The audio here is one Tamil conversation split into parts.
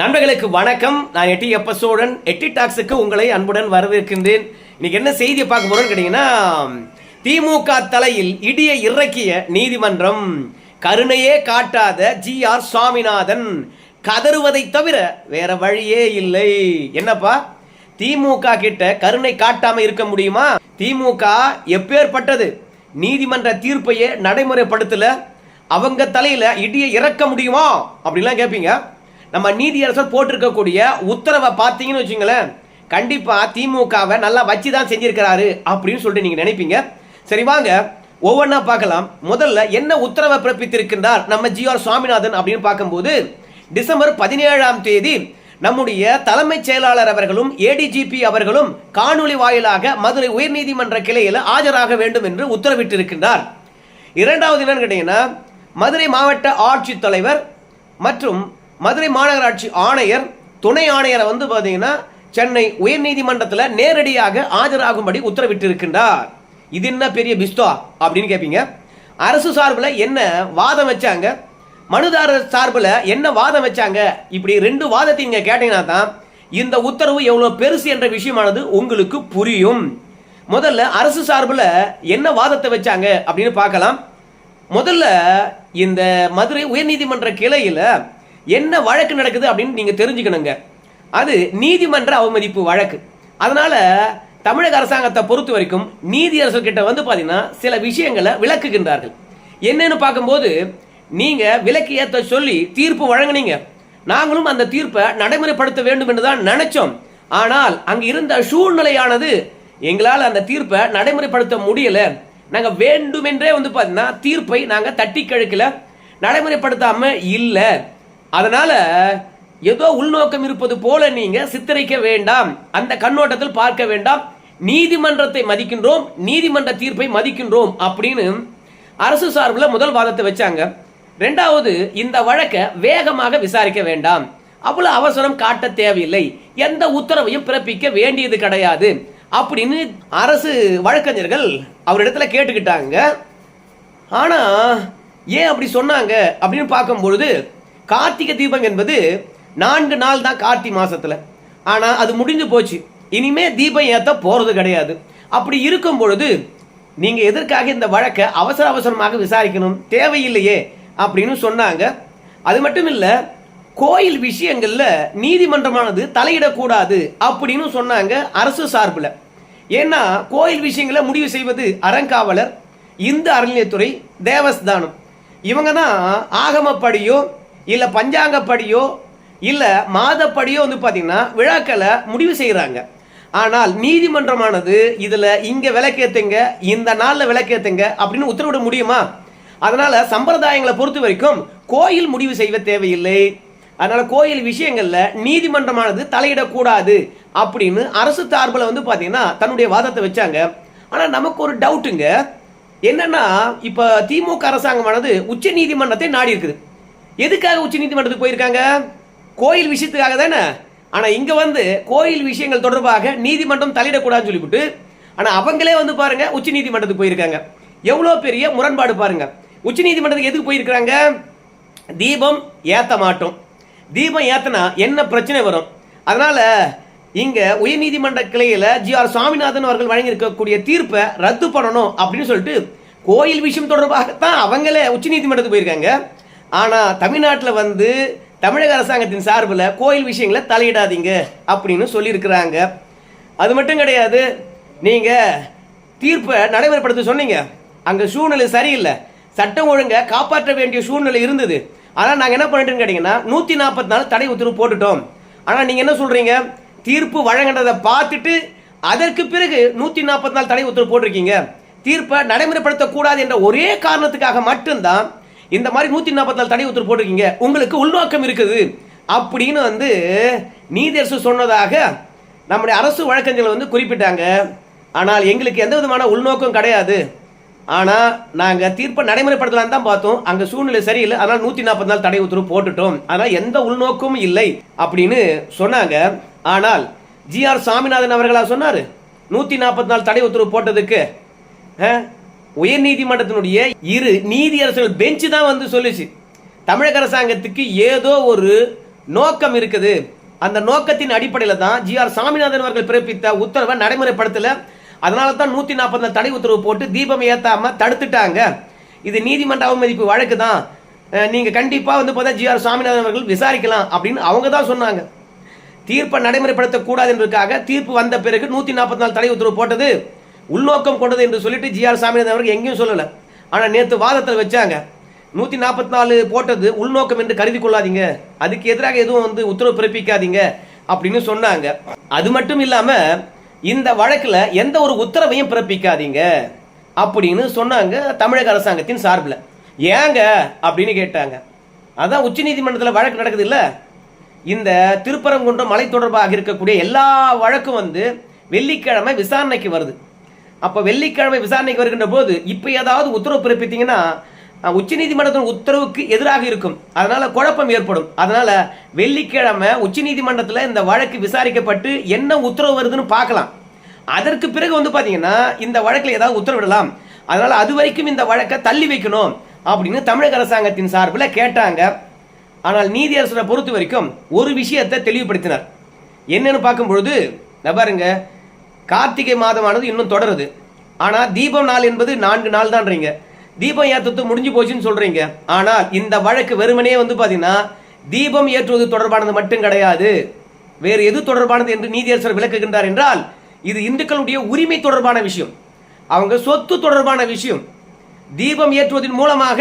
நண்பர்களுக்கு வணக்கம். நான் எட்டி எப்ப சோழன் எட்டி டாக்ஸுக்கு உங்களை அன்புடன் வரவேற்கின்றேன். இன்னைக்கு என்ன செய்தியை பார்க்க போறோம்னு கேட்டீங்கன்னா திமுக தலையில் இடியை இறக்கிய நீதிமன்றம் கருணையே காட்டாத ஜி ஆர் சுவாமிநாதன் கதறுவதை தவிர வேற வழியே இல்லை. என்னப்பா? திமுக கிட்ட கருணை காட்டாம இருக்க முடியுமா? திமுக எப்பேற்பட்டது? நீதிமன்ற தீர்ப்பையே நடைமுறைப்படுத்தல? அவங்க தலையில இடியை இறக்க முடியுமா? அப்படிலாம் கேட்பீங்க நம்ம நீதியரசர் போட்டிருக்கக்கூடிய உத்தரவை பார்த்தீங்கன்னு வச்சுங்களேன் கண்டிப்பாக திமுகவை நல்லா வச்சு தான் செஞ்சிருக்கிறாரு அப்படின்னு சொல்லிட்டு நீங்கள் நினைப்பீங்க. சரி வாங்க. ஒவ்வொன்றா பார்க்கலாம். முதல்ல என்ன உத்தரவை பிறப்பித்திருக்கின்றார் நம்ம ஜி ஆர் சுவாமிநாதன் அப்படின்னு பார்க்கும்போது டிசம்பர் பதினேழாம் தேதி நம்முடைய தலைமைச் செயலாளர் அவர்களும் ஏடிஜிபி அவர்களும் காணொளி வாயிலாக மதுரை உயர்நீதிமன்ற கிளையில் ஆஜராக வேண்டும் என்று உத்தரவிட்டிருக்கின்றார். இரண்டாவது என்னன்னு கேட்டீங்கன்னா மதுரை மாவட்ட ஆட்சித்தலைவர் மற்றும் மதுரை மாநகராட்சி ஆணையர் துணை ஆணையரை வந்து பார்த்தீங்கன்னா சென்னை உயர்நீதிமன்றத்தில் நேரடியாக ஆஜராகும்படி உத்தரவிட்டிருக்கின்றார். இது என்ன பெரிய பிஸ்தா அப்படின்னு கேட்பீங்க அரசு சார்பில் என்ன வாதம் வச்சாங்க? மனுதாரர் சார்பில் என்ன வாதம் வச்சாங்க? இப்படி ரெண்டு வாதத்தை நீங்கள் கேட்டீங்கன்னா தான் இந்த உத்தரவு எவ்வளோ பெருசு என்ற விஷயமானது உங்களுக்கு புரியும். முதல்ல அரசு சார்பில் என்ன வாதத்தை வச்சாங்க அப்படின்னு பார்க்கலாம். முதல்ல இந்த மதுரை உயர்நீதிமன்ற கிளையில் என்ன வழக்கு நடக்குது அப்படின்னு நீங்கள் தெரிஞ்சுக்கணுங்க. அது நீதிமன்ற அவமதிப்பு வழக்கு. அதனால் தமிழக அரசாங்கத்தை பொறுத்த வரைக்கும் நீதியரசர் கிட்ட வந்து பார்த்தீங்கன்னா சில விஷயங்களை விளக்குகின்றார்கள். என்னன்னு பார்க்கும்போது நீங்கள் விலக்கு ஏற்ற சொல்லி தீர்ப்பு வழங்குனீங்க. நாங்களும் அந்த தீர்ப்பை நடைமுறைப்படுத்த வேண்டும் என்று தான் நினைச்சோம். ஆனால் அங்கு இருந்த சூழ்நிலையானது எங்களால் அந்த தீர்ப்பை நடைமுறைப்படுத்த முடியல. நாங்கள் வேண்டுமென்றே வந்து பார்த்தீங்கன்னா தீர்ப்பை நாங்கள் தட்டி கழுக்கல. நடைமுறைப்படுத்தாமல் இல்லை. அதனால ஏதோ உள்நோக்கம் இருப்பது போல நீங்க சித்தரிக்க வேண்டாம். அந்த கண்ணோட்டத்தில் பார்க்க வேண்டாம். நீதிமன்றத்தை மதிக்கின்றோம். நீதிமன்ற தீர்ப்பை மதிக்கின்றோம் அப்படின்னு அரசு சார்பில் முதல் வாதத்தை வச்சாங்க. ரெண்டாவது இந்த வழக்கை வேகமாக விசாரிக்க வேண்டாம். அவ்வளவு அவசரம் காட்ட தேவையில்லை. எந்த உத்தரவையும் பிறப்பிக்க வேண்டியது கிடையாது. அப்படின்னு அரசு வழக்கறிஞர்கள் அவரிடத்துல கேட்டுக்கிட்டாங்க. ஆனா ஏன் அப்படி சொன்னாங்க அப்படின்னு பார்க்கும்பொழுது கார்த்திகை தீபம் என்பது நான்கு நாள் தான் கார்த்தி மாசத்துல. ஆனா அது முடிஞ்சு போச்சு. இனிமே தீபம் ஏத்த போறது கிடையாது. அப்படி இருக்கும் பொழுது நீங்க எதற்காக இந்த வழக்கை அவசர அவசரமாக விசாரிக்கணும்? தேவையில்லையே அப்படின்னு சொன்னாங்க. அது மட்டும் இல்ல கோயில் விஷயங்கள்ல நீதிமன்றமானது தலையிடக்கூடாது அப்படின்னு சொன்னாங்க அரசு சார்பில். ஏன்னா கோயில் விஷயங்களை முடிவு செய்வது அறங்காவலர் இந்து அறநிலையத்துறை தேவஸ்தானம். இவங்க தான் ஆகமப்படியோ இல்லை பஞ்சாங்கப்படியோ இல்லை மாதப்படியோ வந்து பார்த்தீங்கன்னா விழாக்களை முடிவு செய்கிறாங்க ஆனால் நீதிமன்றமானது இதில் இங்கே விளக்கேத்துங்க இந்த நாளில் விளக்கேத்துங்க அப்படின்னு உத்தரவிட முடியுமா? அதனால் சம்பிரதாயங்களை பொறுத்த வரைக்கும் கோயில் முடிவு செய்வ தேவையில்லை. அதனால் கோயில் விஷயங்களில் நீதிமன்றமானது தலையிடக்கூடாது அப்படின்னு அரசு சார்பில் வந்து பார்த்தீங்கன்னா தன்னுடைய வாதத்தை வச்சாங்க. ஆனால் நமக்கு ஒரு டவுட்டுங்க என்னன்னா இப்போ திமுக அரசாங்கமானது உச்ச நீதிமன்றத்தை நாடி இருக்குது எதுக்காக உச்ச நீதிமன்றத்துக்கு போயிருக்காங்க? கோயில் விஷயத்துக்காக தானே? ஆனால் இங்கே வந்து கோயில் விஷயங்கள் தொடர்பாக நீதிமன்றம் தலையிடக்கூடாதுன்னு சொல்லிவிட்டு ஆனால் அவங்களே வந்து பாருங்க உச்ச நீதிமன்றத்துக்கு போயிருக்காங்க. எவ்வளோ பெரிய முரண்பாடு பாருங்க. உச்ச நீதிமன்றத்துக்கு எதுக்கு போயிருக்கிறாங்க? தீபம் ஏற்ற மாட்டோம். தீபம் ஏத்தனா என்ன பிரச்சனை வரும்? அதனால இங்க உயர்நீதிமன்ற கிளையில ஜி ஆர் சுவாமிநாதன் அவர்கள் வழங்கி இருக்கக்கூடிய தீர்ப்பை ரத்து பண்ணணும் அப்படின்னு சொல்லிட்டு கோயில் விஷயம் தொடர்பாகத்தான் அவங்களே உச்ச நீதிமன்றத்துக்கு போயிருக்காங்க. ஆனால் தமிழ்நாட்டில் வந்து தமிழக அரசாங்கத்தின் சார்பில் கோயில் விஷயங்களை தலையிடாதீங்க அப்படின்னு சொல்லியிருக்கிறாங்க. அது மட்டும் கிடையாது நீங்கள் தீர்ப்பை நடைமுறைப்படுத்த சொன்னீங்க. அங்கே சூழ்நிலை சரியில்லை. சட்டம் ஒழுங்கை காப்பாற்ற வேண்டிய சூழ்நிலை இருந்தது. ஆனால் நாங்கள் என்ன பண்ணிட்டோம்னு கேட்டிங்கன்னா நூற்றி நாற்பத்தி நாலு தடை உத்தரவு போட்டுட்டோம். ஆனால் நீங்கள் என்ன சொல்கிறீங்க தீர்ப்பு வழங்கினதை பார்த்துட்டு அதற்கு பிறகு நூற்றி நாற்பத்தி நாலு தடை உத்தரவு போட்டிருக்கீங்க. தீர்ப்பை நடைமுறைப்படுத்தக்கூடாது என்ற ஒரே காரணத்துக்காக மட்டும்தான் இந்த மாதிரி நூற்றி நாற்பத்தி நாலு தடை உத்தரவு போட்டிருக்கீங்க. உங்களுக்கு உள்நோக்கம் இருக்குது. அப்படின்னு வந்து நீதியரசு சொன்னதாக நம்முடைய அரசு வழக்கறிஞர்கள் வந்து குறிப்பிட்டாங்க. ஆனால் எங்களுக்கு எந்த விதமான உள்நோக்கம் கிடையாது. ஆனால் நாங்கள் தீர்ப்பை நடைமுறைப்படுத்தலாம் தான் பார்த்தோம். அங்கே சூழ்நிலை சரியில்லை. அதனால் நூற்றி நாற்பத்தி நாலு தடை உத்தரவு போட்டுட்டோம். அதனால் எந்த உள்நோக்கமும் இல்லை அப்படின்னு சொன்னாங்க. ஆனால் ஜி ஆர் சாமிநாதன் அவர்களா சொன்னார்? நூற்றி நாற்பத்தி நாலு தடை உத்தரவு போட்டதுக்கு. உயர் நீதிமன்றத்தினுடைய இரு நீதியரசர்கள் பெஞ்சு தான் வந்து சொல்லுச்சு. தமிழக அரசாங்கத்துக்கு ஏதோ ஒரு நோக்கம் இருக்குது. அந்த நோக்கத்தின் அடிப்படையில் தான் ஜி ஆர் சாமிநாதன் அவர்கள் பிறப்பித்த உத்தரவை நடைமுறைப்படுத்தல. அதனால தான் நூத்தி நாற்பது தடை உத்தரவு போட்டு தீபம் ஏத்தாம தடுத்துட்டாங்க. இது நீதிமன்ற அவமதிப்பு வழக்கு தான். நீங்கள் நீங்க கண்டிப்பா வந்து பார்த்தா ஜி ஆர் சாமிநாதன் அவர்கள் விசாரிக்கலாம் அப்படின்னு அவங்க தான் சொன்னாங்க. தீர்ப்பை நடைமுறைப்படுத்தக்கூடாது என்பதற்காக தீர்ப்பு வந்த பிறகு நூத்தி நாற்பத்தி நாலு தடை உத்தரவு போட்டது. உள்நோக்கம் கொண்டது என்று சொல்லிட்டு ஜி ஆர் சாமிநாதன் அவர்கள் எங்கேயும் சொல்லலை. ஆனால் நேற்று வாதத்தில் வச்சாங்க. நூற்றி நாற்பத்தி நாலு போட்டது உள்நோக்கம் என்று கருதி கொள்ளாதீங்க. அதுக்கு எதிராக எதுவும் வந்து உத்தரவு பிறப்பிக்காதீங்க அப்படின்னு சொன்னாங்க. அது மட்டும் இல்லாமல் இந்த வழக்கில் எந்த ஒரு உத்தரவையும் பிறப்பிக்காதீங்க அப்படின்னு சொன்னாங்க தமிழக அரசாங்கத்தின் சார்பில். ஏங்க அப்படின்னு கேட்டாங்க. அதான் உச்சநீதிமன்றத்தில் வழக்கு நடக்குது இல்லை? இந்த திருப்பரங்குன்றம் மலை தொடர்பாக இருக்கக்கூடிய எல்லா வழக்கும் வந்து வெள்ளிக்கிழமை விசாரணைக்கு வருது. அப்ப வெள்ளிக்கிழமை விசாரணைக்கு வருகின்ற போது இப்ப ஏதாவது உத்தரவு பிறப்பித்தீங்கன்னா உச்சநீதிமன்றத்தின் உத்தரவுக்கு எதிராக இருக்கும். அதனால குழப்பம் ஏற்படும். அதனால வெள்ளிக்கிழமை உச்சநீதிமன்றத்தில் இந்த வழக்கு விசாரிக்கப்பட்டு என்ன உத்தரவு வருதுன்னு பார்க்கலாம். அதற்கு பிறகு வந்து பாத்தீங்கன்னா இந்த வழக்கில் ஏதாவது உத்தரவிடலாம். அதனால அது வரைக்கும் இந்த வழக்கை தள்ளி வைக்கணும் அப்படின்னு தமிழக அரசாங்கத்தின் சார்பில் கேட்டாங்க. ஆனால் நீதியரசரை பொறுத்த வரைக்கும் ஒரு விஷயத்தை தெளிவுபடுத்தினார். என்னன்னு பார்க்கும் பொழுது பாருங்க கார்த்திகை மாதமானது இன்னும் தொடருது. ஆனால் தீபம் நாள் என்பது நான்கு நாள் தான்றீங்க தீபம் ஏற்றத்து முடிஞ்சு போச்சுன்னு சொல்றீங்க? ஆனால் இந்த வழக்கு வெறுமனே வந்து பார்த்தீங்கன்னா தீபம் ஏற்றுவது தொடர்பானது மட்டும் கிடையாது. வேறு எது தொடர்பானது என்று நீதியரசர் விளக்குகின்றார் என்றால் இது இந்துக்களுடைய உரிமை தொடர்பான விஷயம். அவங்க சொத்து தொடர்பான விஷயம். தீபம் ஏற்றுவதன் மூலமாக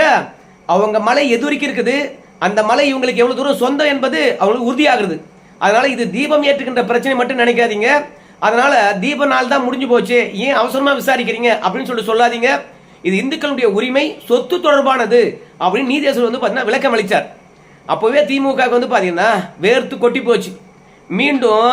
அவங்க மலை எதுவரைக்கும் இருக்குது? அந்த மலை இவங்களுக்கு எவ்வளவு தூரம் சொந்தம் என்பது அவங்களுக்கு உறுதியாகிறது. அதனால இது தீபம் ஏற்றுகின்ற பிரச்சனை மட்டும் நினைக்காதீங்க. அதனால தீப நாள் தான் முடிஞ்சு போச்சு. ஏன் அவசரமா விசாரிக்கிறீங்க? அப்படின்னு சொல்லிட்டு சொல்லாதீங்க. இது இந்துக்களுடைய உரிமை சொத்து தொடர்பானது அப்படின்னு நீதியரசர் வந்து பார்த்தீங்கன்னா விளக்கம் அளித்தார் அப்போவே திமுக வந்து பார்த்தீங்கன்னா வேர்த்து கொட்டி போச்சு. மீண்டும்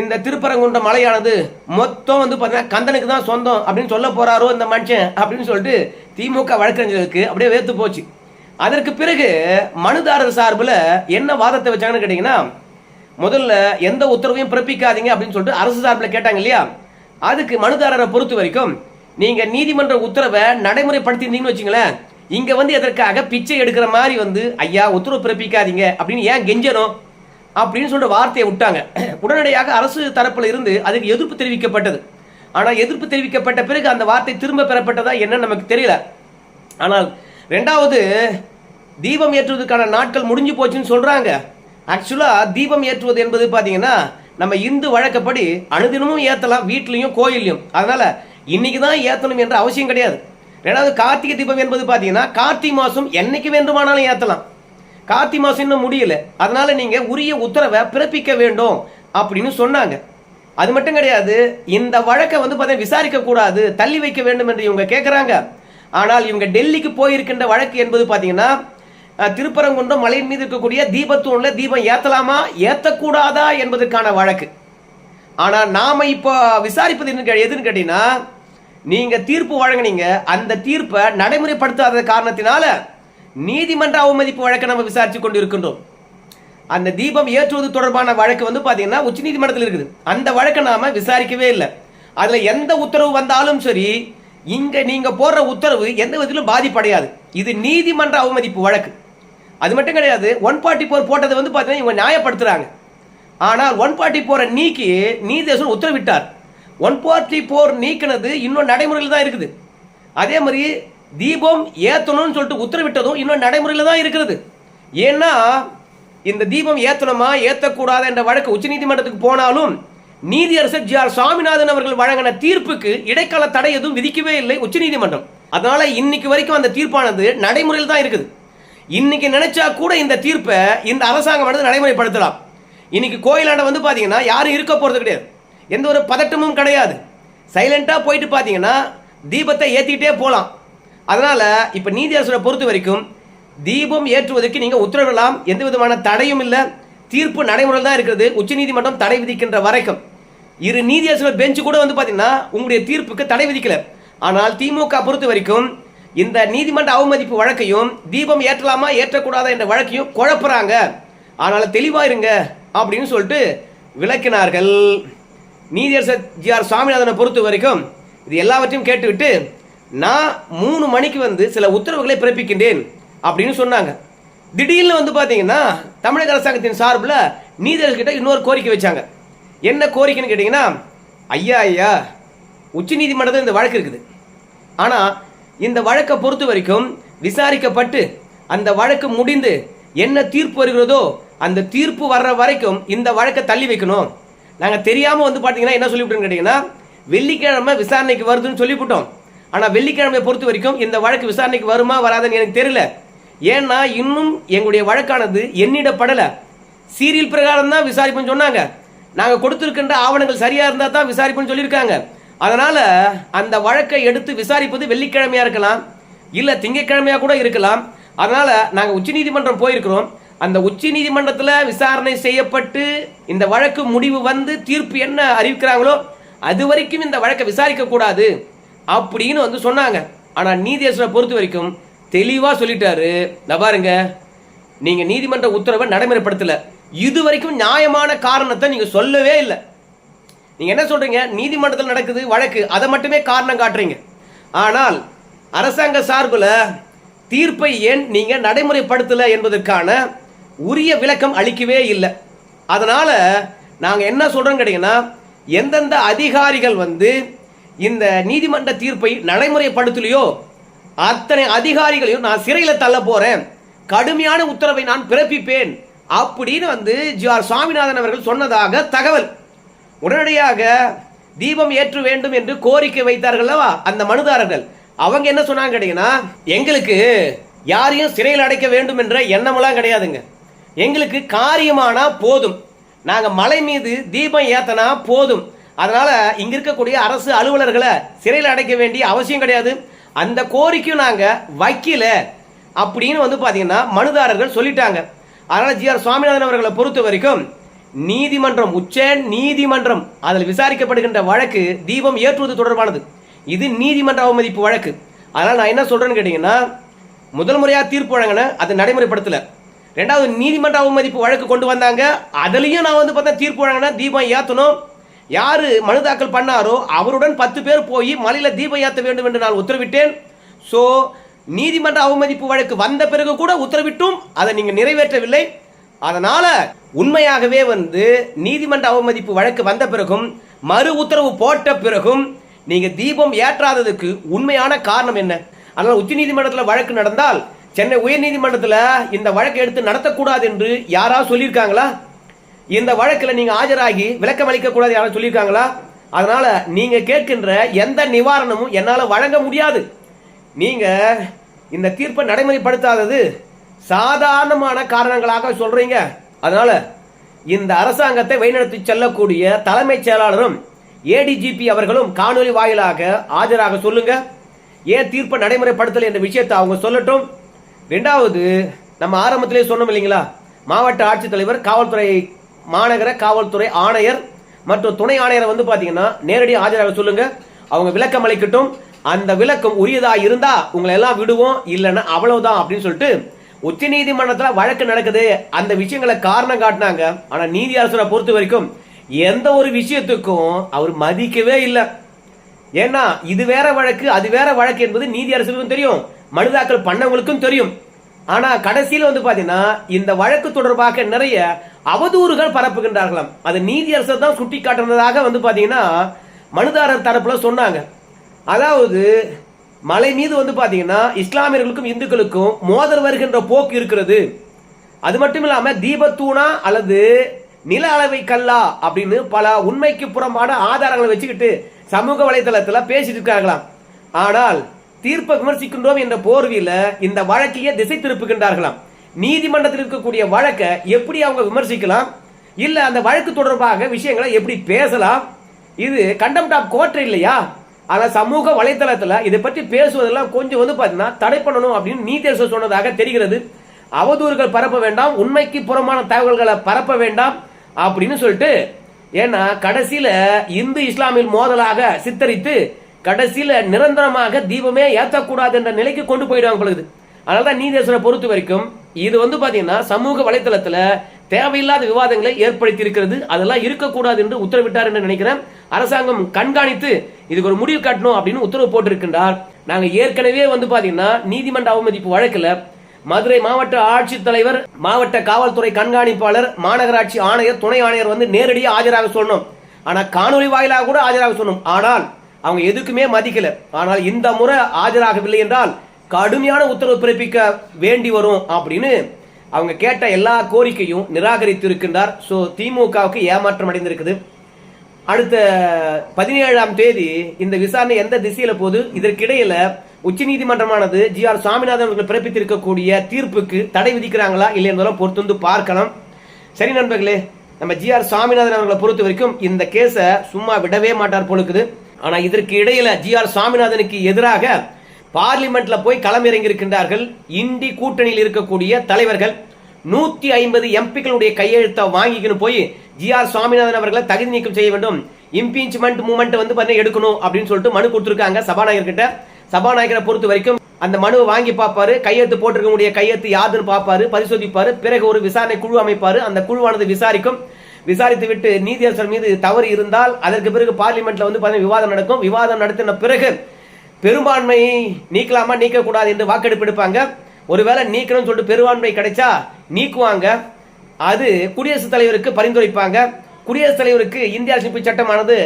இந்த திருப்பரங்குன்ற மலையானது மொத்தம் வந்து பார்த்தீங்கன்னா கந்தனுக்கு தான் சொந்தம் அப்படின்னு சொல்ல போறாரோ இந்த மனுஷன் அப்படின்னு சொல்லிட்டு திமுக வழக்கறிஞர்களுக்கு அப்படியே வேர்த்து போச்சு. அதற்கு பிறகு மனுதாரர் சார்பில் என்ன வாதத்தை வச்சாங்கன்னு கேட்டிங்கன்னா முதல்ல எந்த உத்தரவையும் பிறப்பிக்காதீங்க அப்படின்னு சொல்லிட்டு அரசு சார்பில் கேட்டாங்க இல்லையா? அதுக்கு மனுதாரரை பொறுத்த வரைக்கும் நீங்க நீதிமன்ற உத்தரவை நடைமுறைப்படுத்தியிருந்தீங்கன்னு வச்சுங்களேன் இங்க வந்து எதற்காக பிச்சை எடுக்கிற மாதிரி வந்து ஐயா உத்தரவு பிறப்பிக்காதீங்க அப்படின்னு ஏன் கெஞ்சணும் அப்படின்னு சொல்ற வார்த்தையை விட்டாங்க. உடனடியாக அரசு தரப்பில் இருந்து அதுக்கு எதிர்ப்பு தெரிவிக்கப்பட்டது. ஆனால் எதிர்ப்பு தெரிவிக்கப்பட்ட பிறகு அந்த வார்த்தை திரும்ப பெறப்பட்டதா என்னன்னு நமக்கு தெரியல. ஆனால் ரெண்டாவது தீபம் ஏற்றுவதற்கான நாட்கள் முடிஞ்சு போச்சுன்னு சொல்றாங்க. ஆக்சுவலாக தீபம் ஏற்றுவது என்பது பார்த்தீங்கன்னா நம்ம இந்து வழக்கப்படி அனுதினமும் ஏற்றலாம் வீட்லேயும் கோயிலையும் அதனால் இன்னைக்கு தான் ஏற்றணும் என்ற அவசியம் கிடையாது. ரெண்டாவது கார்த்திகை தீபம் என்பது பார்த்தீங்கன்னா கார்த்திகை மாதம் என்னைக்கு வேண்டுமானாலும் ஏற்றலாம் கார்த்திகை மாதம் இன்னும் முடியல. அதனால நீங்கள் உரிய உத்தரவை பிறப்பிக்க வேண்டும் அப்படின்னு சொன்னாங்க. அது மட்டும் கிடையாது இந்த வழக்கை வந்து பார்த்தீங்கன்னா விசாரிக்கக்கூடாது தள்ளி வைக்க வேண்டும் என்று இவங்க கேட்குறாங்க ஆனால் இவங்க டெல்லிக்கு போயிருக்கின்ற வழக்கு என்பது பார்த்தீங்கன்னா திருப்பரங்குன்றம் மலையின் மீது இருக்கக்கூடிய தீபத்தூணில் தீபம் ஏற்றலாமா ஏற்றக்கூடாதா என்பதற்கான வழக்கு. ஆனால் நாம் இப்போ விசாரிப்பது என்ன கே- எதுன்னு கேட்டீங்கன்னா நீங்கள் தீர்ப்பு வழங்குனீங்க. அந்த தீர்ப்பை நடைமுறைப்படுத்தாத காரணத்தினால நீதிமன்ற அவமதிப்பு வழக்கை நம்ம விசாரித்து கொண்டு இருக்கின்றோம் அந்த தீபம் ஏற்றுவது தொடர்பான வழக்கு வந்து பார்த்தீங்கன்னா உச்சநீதிமன்றத்தில் இருக்குது. அந்த வழக்கை நாம் விசாரிக்கவே இல்லை. அதில் எந்த உத்தரவு வந்தாலும் சரி இங்கே நீங்கள் போடுற உத்தரவு எந்த விதத்திலும் பாதிப்படையாது. இது நீதிமன்ற அவமதிப்பு வழக்கு. அது மட்டும் கிடையாது ஒன் பார்ட்டி போர் போட்டதை வந்து பார்த்தீங்கன்னா இவங்க நியாயப்படுத்துறாங்க. ஆனால் ஒன் பார்ட்டி போரை நீக்கி நீதியரசர் உத்தரவிட்டார். ஒன் பார்ட்டி போர் நீக்கினது இன்னும் நடைமுறையில் தான் இருக்குது. அதே மாதிரி தீபம் ஏற்றணும்னு சொல்லிட்டு உத்தரவிட்டதும் இன்னும் நடைமுறையில் தான் இருக்கிறது ஏன்னா இந்த தீபம் ஏற்றணுமா ஏற்றக்கூடாது என்ற வழக்கு உச்சநீதிமன்றத்துக்கு போனாலும் நீதியரசர் ஜி ஆர் சாமிநாதன் அவர்கள் வழங்கின தீர்ப்புக்கு இடைக்கால தடை எதுவும் விதிக்கவே இல்லை உச்சநீதிமன்றம். அதனால இன்னைக்கு வரைக்கும் அந்த தீர்ப்பானது நடைமுறையில் தான் இருக்குது. இன்னைக்கு நினைச்சா கூட இந்த தீர்ப்பை இந்த அரசாங்கம் வந்து நடைமுறைப்படுத்தலாம். இன்னைக்கு கோயிலாண்ட வந்து பார்த்தீங்கன்னா யாரும் இருக்க போகிறது கிடையாது. எந்த ஒரு பதட்டமும் கிடையாது. சைலண்ட்டாக போயிட்டு பார்த்தீங்கன்னா தீபத்தை ஏற்றிக்கிட்டே போகலாம் அதனால் இப்போ நீதி அரசரை பொறுத்த வரைக்கும் தீபம் ஏற்றுவதற்கு நீங்கள் உத்தரவிடலாம். எந்த விதமான தடையும் இல்லை. தீர்ப்பு நடைமுறையில் தான் இருக்கிறது. உச்சநீதிமன்றம் தடை விதிக்கின்ற வரைக்கும். இரு நீதியரசர் பெஞ்சு கூட வந்து பார்த்தீங்கன்னா உங்களுடைய தீர்ப்புக்கு தடை விதிக்கல. ஆனால் திமுக பொறுத்த வரைக்கும் இந்த நீதிமன்ற அவமதிப்பு வழக்கையும் தீபம் ஏற்றலாமா ஏற்றக்கூடாதா என்ற வழக்கையும் குழப்புறாங்க. அதனால் தெளிவாயிருங்க அப்படின்னு சொல்லிட்டு விளக்கினார்கள். நீதியரசர் ஜி ஆர் சுவாமிநாதனை பொறுத்த வரைக்கும் இது எல்லாவற்றையும் கேட்டுவிட்டு நான் மூணு மணிக்கு வந்து சில உத்தரவுகளை பிறப்பிக்கின்றேன் அப்படின்னு சொன்னாங்க. திடீர்னு வந்து பார்த்தீங்கன்னா தமிழக அரசாங்கத்தின் சார்பில் நீதியரசர்கிட்ட இன்னொரு கோரிக்கை வச்சாங்க. என்ன கோரிக்கைன்னு கேட்டிங்கன்னா ஐயா ஐயா உச்ச நீதிமன்றத்தில் இந்த வழக்கு இருக்குது. ஆனால் இந்த வழக்கை பொறுத்த வரைக்கும் விசாரிக்கப்பட்டு அந்த வழக்கு முடிந்து என்ன தீர்ப்பு வருகிறதோ அந்த தீர்ப்பு வர்ற வரைக்கும் இந்த வழக்கை தள்ளி வைக்கணும். நாங்கள் தெரியாமல் வந்து பார்த்தீங்கன்னா என்ன சொல்லிவிட்டோம்னு கேட்டிங்கன்னா வெள்ளிக்கிழமை விசாரணைக்கு வருதுன்னு சொல்லிவிட்டோம். ஆனால் வெள்ளிக்கிழமையை பொறுத்த வரைக்கும் இந்த வழக்கு விசாரணைக்கு வருமா வராதுன்னு எனக்கு தெரியல. ஏன்னா இன்னும் எங்களுடைய வழக்கானது எண்ணிடப்படலை சீரியல் பிரகாரம் தான் விசாரிப்புன்னு சொன்னாங்க. நாங்கள் கொடுத்துருக்கின்ற ஆவணங்கள் சரியாக இருந்தால் தான் விசாரிப்புன்னு சொல்லியிருக்காங்க. அதனால் அந்த வழக்கை எடுத்து விசாரிப்பது வெள்ளிக்கிழமையாக இருக்கலாம் இல்லை திங்கட்கிழமையாக கூட இருக்கலாம். அதனால் நாங்கள் உச்சநீதிமன்றம் போயிருக்கிறோம். அந்த உச்ச நீதிமன்றத்தில் விசாரணை செய்யப்பட்டு இந்த வழக்கு முடிவு வந்து தீர்ப்பு என்ன அறிவிக்கிறாங்களோ அது வரைக்கும் இந்த வழக்கை விசாரிக்க கூடாது அப்படின்னு வந்து சொன்னாங்க. ஆனால் நீதியரசரை பொறுத்த வரைக்கும் தெளிவாக சொல்லிட்டாரு. பாருங்க நீங்க நீதிமன்ற உத்தரவை நடைமுறைப்படுத்தல. இது வரைக்கும் நியாயமான காரணத்தை நீங்க சொல்லவே இல்லை. நீங்க என்ன சொல்றீங்க? நீதிமன்றத்தில் நடக்குது வழக்கு. அதை மட்டுமே காரணம் காட்டுறீங்க. ஆனால் அரசாங்க சார்பில் தீர்ப்பை ஏன் நீங்க நடைமுறைப்படுத்தல என்பதற்கான உரிய விளக்கம் அளிக்கவே இல்லை. அதனால நாங்க என்ன சொல்றோம் கேட்டீங்கன்னா எந்தெந்த அதிகாரிகள் வந்து இந்த நீதிமன்ற தீர்ப்பை நடைமுறைப்படுத்தலையோ அத்தனை அதிகாரிகளையும் நான் சிறையில் தள்ள போறேன். கடுமையான உத்தரவை நான் பிறப்பிப்பேன். அப்படின்னு வந்து ஜி ஆர் சுவாமிநாதன் அவர்கள் சொன்னதாக தகவல். உடனடியாக தீபம் ஏற்ற வேண்டும் என்று கோரிக்கை வைத்தார்கள் அந்த மனுதாரர்கள். அவங்க என்ன சொன்னாங்க கேட்டீங்கன்னா எங்களுக்கு யாரையும் சிறையில் அடைக்க வேண்டும் என்ற எண்ணமெல்லாம் கிடையாதுங்க. எங்களுக்கு காரியமானா போதும். நாங்கள் மலை மீது தீபம் ஏத்தனா போதும். அதனால் இங்கே இருக்கக்கூடிய அரசு அலுவலர்களை சிறையில் அடைக்க வேண்டிய அவசியம் கிடையாது. அந்த கோரிக்கையும் நாங்கள் வைக்கல அப்படின்னு வந்து பார்த்தீங்கன்னா மனுதாரர்கள் சொல்லிட்டாங்க. அதனால் ஜி ஆர் சுவாமிநாதன் அவர்களை பொறுத்த வரைக்கும் நீதிமன்றம் உச்சேன் நீதிமன்றம். அதில் விசாரிக்கப்படுகின்ற வழக்கு தீபம் ஏற்றுவது தொடர்பானது. இது நீதிமன்ற அவமதிப்பு வழக்கு. அதனால் நான் என்ன சொல்கிறேன்னு கேட்டிங்கன்னா முதல் முறையாக தீர்ப்பு வழங்கின அது நடைமுறைப்படுத்தலை. ரெண்டாவது நீதிமன்ற அவமதிப்பு வழக்கு கொண்டு வந்தாங்க. அதுலேயும் நான் வந்து பார்த்தா தீர்ப்பு வழங்கின தீபம் ஏற்றணும் யார் மனு தாக்கல் பண்ணாரோ அவருடன் பத்து பேர் போய் மலையில் தீபம் ஏற்ற வேண்டும் என்று நான் உத்தரவிட்டேன். ஸோ நீதிமன்ற அவமதிப்பு வழக்கு வந்த பிறகு கூட உத்தரவிட்டும். அதை நீங்கள் நிறைவேற்றவில்லை. அதனால உண்மையாகவே வந்து நீதிமன்ற அவமதிப்பு வழக்கு வந்த பிறகும் மறு உத்தரவு போட்ட பிறகும் நீங்க தீபம் ஏற்றாததுக்கு உண்மையான காரணம் என்ன? அதனால் உச்ச நீதிமன்றத்தில் வழக்கு நடந்தால் சென்னை உயர் நீதிமன்றத்தில் இந்த வழக்கை எடுத்து நடத்தக்கூடாது என்று யாராவது சொல்லியிருக்காங்களா? இந்த வழக்கில் நீங்க ஆஜராகி விளக்கம் அளிக்க கூடாது யாரும் சொல்லியிருக்காங்களா? அதனால நீங்க கேட்கின்ற எந்த நிவாரணமும் என்னால் வழங்க முடியாது. நீங்க இந்த தீர்ப்பை நடைமுறைப்படுத்தாதது சாதாரணமான காரணங்களாக சொல்றீங்க. அதனால இந்த அரசாங்கத்தை வழிநடத்தி செல்லக்கூடிய தலைமைச் செயலாளரும் ஏடிஜிபி அவர்களும் காணொலி வாயிலாக ஆஜராக சொல்லுங்க. ஏன் தீர்ப்பை நடைமுறைப்படுத்தல் என்ற விஷயத்தை அவங்க சொல்லட்டும். ரெண்டாவது நம்ம ஆரம்பத்திலே சொன்னோம் இல்லைங்களா? மாவட்ட ஆட்சித்தலைவர் காவல்துறை மாநகர காவல்துறை ஆணையர் மற்றும் துணை ஆணையரை வந்து பார்த்தீங்கன்னா நேரடியாக ஆஜராக சொல்லுங்க. அவங்க விளக்கம் அளிக்கட்டும். அந்த விளக்கம் உரியதா இருந்தா உங்களை எல்லாம் விடுவோம். இல்லைன்னா அவ்வளவுதான் அப்படின்னு சொல்லிட்டு உச்ச நீதிமன்றத்தில் வழக்கு நடக்குது. அந்த விஷயங்களை காரணம் காட்டினாங்க. ஆனால் நீதி அரசரை பொறுத்த வரைக்கும் எந்த ஒரு விஷயத்துக்கும் அவர் மதிக்கவே இல்லை. ஏன்னா இது வேற வழக்கு அது வேற வழக்கு என்பது நீதி அரசுக்கும் தெரியும். மனுதாக்கல் பண்ணவங்களுக்கும் தெரியும். ஆனா கடைசியில் வந்து பாத்தீங்கன்னா இந்த வழக்கு தொடர்பாக நிறைய அவதூறுகள் பரப்புகின்றார்களாம். அது நீதி அரசர் தான் சுட்டி காட்டுனதாக வந்து பாத்தீங்கன்னா மனுதாரர் தரப்புல சொன்னாங்க. அதாவது மலை மீது வந்து பார்த்தீங்கன்னா இஸ்லாமியர்களுக்கும் இந்துக்களுக்கும் மோதல் வருகின்ற போக்கு இருக்கிறது. அது மட்டும் இல்லாமல் தீபத்தூணா அல்லது நில அளவை கல்லா அப்படின்னு பல உண்மைக்கு புறமான ஆதாரங்களை வச்சுக்கிட்டு சமூக வலைதளத்தில் பேசிட்டு இருக்காங்களாம். ஆனால் தீர்ப்பை விமர்சிக்கின்றோம் என்ற போர்வியில் இந்த வழக்கையே திசை திருப்புகின்றார்களாம். நீதிமன்றத்தில் இருக்கக்கூடிய வழக்கை எப்படி அவங்க விமர்சிக்கலாம்? இல்லை அந்த வழக்கு தொடர்பாக விஷயங்களை எப்படி பேசலாம்? இது கண்டம் டாப் கோட்டை இல்லையா? ஆனால் சமூக வலைத்தளத்தில் இதை பற்றி பேசுவதெல்லாம் கொஞ்சம் வந்து பார்த்தீங்கன்னா தடை பண்ணணும் அப்படின்னு நீதியரசர் சொன்னதாக தெரிகிறது. அவதூறுகள் பரப்ப வேண்டாம் உண்மைக்கு புறமான தகவல்களை பரப்ப வேண்டாம் அப்படின்னு சொல்லிட்டு ஏன்னா கடைசியில் இந்து இஸ்லாமில் மோதலாக சித்தரித்து கடைசியில் நிரந்தரமாக தீபமே ஏற்றக்கூடாது என்ற நிலைக்கு கொண்டு போயிடுவாங்க பொழுது அதனாலதான் நீதியரசரை பொறுத்த வரைக்கும் இது வந்து பார்த்தீங்கன்னா சமூக வலைதளத்தில் தேவையில்லாத விவாதங்களை ஏற்படுத்தி இருக்கிறது அதெல்லாம் இருக்கக்கூடாது என்று உத்தரவிட்டார் என்று நினைக்கிறேன். அரசாங்கம் கண்காணித்து இதுக்கு ஒரு முடிவு காட்டணும் அப்படின்னு உத்தரவு போட்டிருக்கின்றார். நாங்கள் ஏற்கனவே வந்து பார்த்தீங்கன்னா நீதிமன்ற அவமதிப்பு வழக்கில் மதுரை மாவட்ட ஆட்சித்தலைவர் மாவட்ட காவல்துறை கண்காணிப்பாளர் மாநகராட்சி ஆணையர் துணை ஆணையர் வந்து நேரடியாக ஆஜராக சொல்லணும். ஆனால் காணொலி வாயிலாக கூட ஆஜராக சொல்லணும். ஆனால் அவங்க எதுக்குமே மதிக்கல. ஆனால் இந்த முறை ஆஜராகவில்லை என்றால் கடுமையான உத்தரவு பிறப்பிக்க வேண்டி வரும் அப்படின்னு அவங்க கேட்ட எல்லா கோரிக்கையும் நிராகரித்து இருக்கின்றார் ஸோ திமுகவுக்கு ஏமாற்றம் அடைந்திருக்குது. அடுத்த பதினேழாம் தேதி இந்த விசாரணை எந்த திசையில போது இதற்கிடையில உச்சநீதிமன்றமானது ஜி ஆர் சாமிநாதன் அவர்கள் பிறப்பித்திருக்கக்கூடிய தீர்ப்புக்கு தடை விதிக்கிறாங்களா இல்லை என்பதெல்லாம் பொறுத்து வந்து பார்க்கலாம். சரி நண்பர்களே நம்ம ஜி ஆர் சாமிநாதன் அவர்களை பொறுத்த வரைக்கும் இந்த கேஸை சும்மா விடவே மாட்டார் போலுக்குது ஆனா இதற்கு இடையில ஜி ஆர் சாமிநாதனுக்கு எதிராக பார்லிமெண்ட்ல போய் களமிறங்கி இருக்கின்றார்கள் இந்தி கூட்டணியில் இருக்கக்கூடிய தலைவர்கள் நூத்தி ஐம்பது எம்பிக்களுடைய கையெழுத்தை வாங்கிக்கணும் போய் ஜி ஆர் சுவாமிநாதன் அவர்களை தகுதி நீக்கம் செய்ய வேண்டும். இம்பீச்மெண்ட் மூமெண்ட் வந்து பார்த்தீங்கன்னா எடுக்கணும் அப்படின்னு சொல்லிட்டு மனு கொடுத்துருக்காங்க சபாநாயகர் கிட்ட. சபாநாயகரை பொறுத்த வரைக்கும் அந்த மனுவை வாங்கி பார்ப்பாரு கையெழுத்து போட்டிருக்கக்கூடிய கையெழுத்து யாருன்னு பார்ப்பாரு பரிசோதிப்பாரு பிறகு ஒரு விசாரணை குழு அமைப்பாரு. அந்த குழுவானது விசாரிக்கும். விசாரித்து விட்டு நீதியரசர் மீது தவறு இருந்தால் அதற்கு பிறகு பார்லிமெண்ட்ல வந்து பார்த்தீங்கன்னா விவாதம் நடக்கும். விவாதம் நடத்தின பிறகு பெரும்பான்மை நீக்கலாமா நீக்கக்கூடாது என்று வாக்கெடுப்பு எடுப்பாங்க. ஒருவேளை நீக்கணும்னு சொல்லிட்டு பெரும்பான்மை கிடைச்சா நீக்குவாங்க. அது குடியரசுத் தலைவருக்கு பரிந்துரைப்பாங்க. குடியரசுத் தலைவருக்கு இந்திய அரசமைப்பு சட்டமானது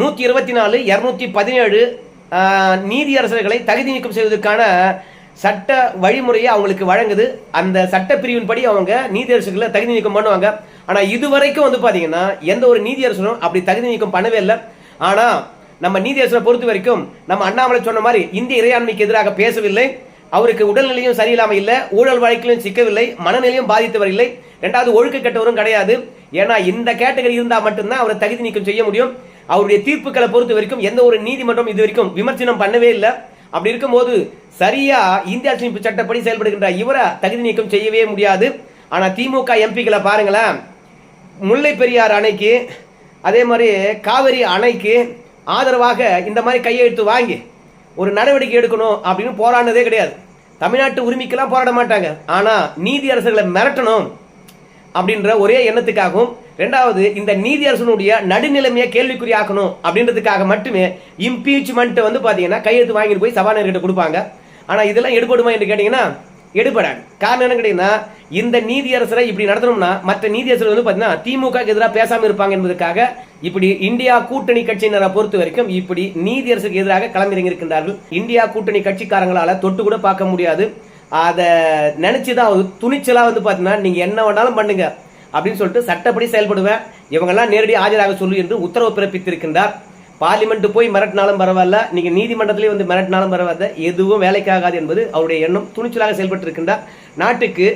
நூற்றி இருபத்தி நாலு இரநூத்தி பதினேழு நீதியரசர்களை தகுதி நீக்கம் செய்வதற்கான சட்ட வழிமுறையை அவங்களுக்கு வழங்குது. அந்த சட்டப்பிரிவின்படி அவங்க நீதியரசர்களை தகுதி நீக்கம் பண்ணுவாங்க. ஆனால் இதுவரைக்கும் வந்து பார்த்தீங்கன்னா எந்த ஒரு நீதியரசரும் அப்படி தகுதி நீக்கம் பண்ணவே இல்லை. ஆனால் நம்ம நீதியரசரை பொறுத்த வரைக்கும் நம்ம அண்ணாமலை சொன்ன மாதிரி இந்திய இறையாண்மைக்கு எதிராக பேசவில்லை. அவருக்கு உடல்நிலையும் சரியில்லாம இல்லை ஊழல் வழக்கிலும் சிக்கவில்லை மனநிலையும் பாதித்தவர் இல்லை. ரெண்டாவது ஒழுக்க கெட்டவரும் கிடையாது. ஏன்னா இந்த கேட்டகரி இருந்தால் மட்டும்தான் அவரை தகுதி நீக்கம் செய்ய முடியும். அவருடைய தீர்ப்புகளை பொறுத்த வரைக்கும் எந்த ஒரு நீதிமன்றம் இது வரைக்கும் விமர்சனம் பண்ணவே இல்லை. அப்படி இருக்கும்போது சரியா இந்திய அரசியலமைப்பு சட்டப்படி செயல்படுகின்ற இவரை தகுதி நீக்கம் செய்யவே முடியாது. ஆனால் திமுக எம்பிக்களை பாருங்களேன். முல்லை பெரியார் அணைக்கு அதே மாதிரி காவிரி அணைக்கு ஆதரவாக இந்த மாதிரி கையெழுத்து வாங்கி ஒரு நடவடிக்கை எடுக்கணும் அப்படின்னு போராடினதே கிடையாது. தமிழ்நாட்டு உரிமைக்கெல்லாம் போராட மாட்டாங்க. ஆனால் நீதியரசர்களை மிரட்டணும் அப்படின்ற ஒரே எண்ணத்துக்காகவும் ரெண்டாவது இந்த நீதி அரசனுடைய நடுநிலைமையை கேள்விக்குறியாக்கணும் அப்படின்றதுக்காக மட்டுமே இம்பீச்மெண்ட்டை வந்து பார்த்தீங்கன்னா கையெழுத்து வாங்கிட்டு போய் சபாநாயகர்கிட்ட கொடுப்பாங்க. ஆனால் இதெல்லாம் எடுபடுமா என்று கேட்டிங்கன்னா எடுபடாது காரணம் என்ன கேட்டீங்கன்னா இந்த நீதியரசரை இப்படி நடத்தணும்னா மற்ற நீதியரசர் வந்து பாத்தீங்கன்னா திமுக எதிராக பேசாம இருப்பாங்க என்பதற்காக இப்படி இந்தியா கூட்டணி கட்சியினரை பொறுத்த வரைக்கும் இப்படி நீதியரசுக்கு எதிராக களமிறங்கி இருக்கின்றார்கள் இந்தியா கூட்டணி கட்சிக்காரங்களால தொட்டு கூட பார்க்க முடியாது. அதை நினைச்சுதான் துணிச்சலா வந்து பாத்தீங்கன்னா நீங்க என்ன வேணாலும் பண்ணுங்க. அப்படின்னு சொல்லிட்டு சட்டப்படி செயல்படுவேன். இவங்கெல்லாம் நேரடி ஆஜராக சொல்லு என்று உத்தரவு பிறப்பித்திருக்கின்றார். பார்லிமெண்ட் போய் மிரட்டினாலும் பரவாயில்ல. நீங்க நீதிமன்றத்திலே வந்து மிரட்டினாலும் பரவாயில்ல. எதுவும் வேலைக்காகாது என்பது அவருடைய எண்ணம். துணிச்சலாக செயல்பட்டு இருக்கின்றார் நாட்டுக்கு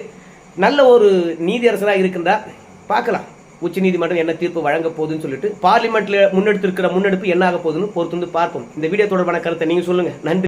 நல்ல ஒரு நீதியரசராக இருக்கின்றார். பார்க்கலாம். உச்ச நீதிமன்றம் என்ன தீர்ப்பு வழங்க போகுதுன்னு சொல்லிட்டு. பார்லிமெண்ட்ல முன்னெடுத்திருக்கிற முன்னெடுப்பு என்ன ஆக போகுதுன்னு பொறுத்து வந்து பார்ப்போம். இந்த வீடியோ தொடர்பான கருத்தை நீங்க சொல்லுங்க. நன்றி.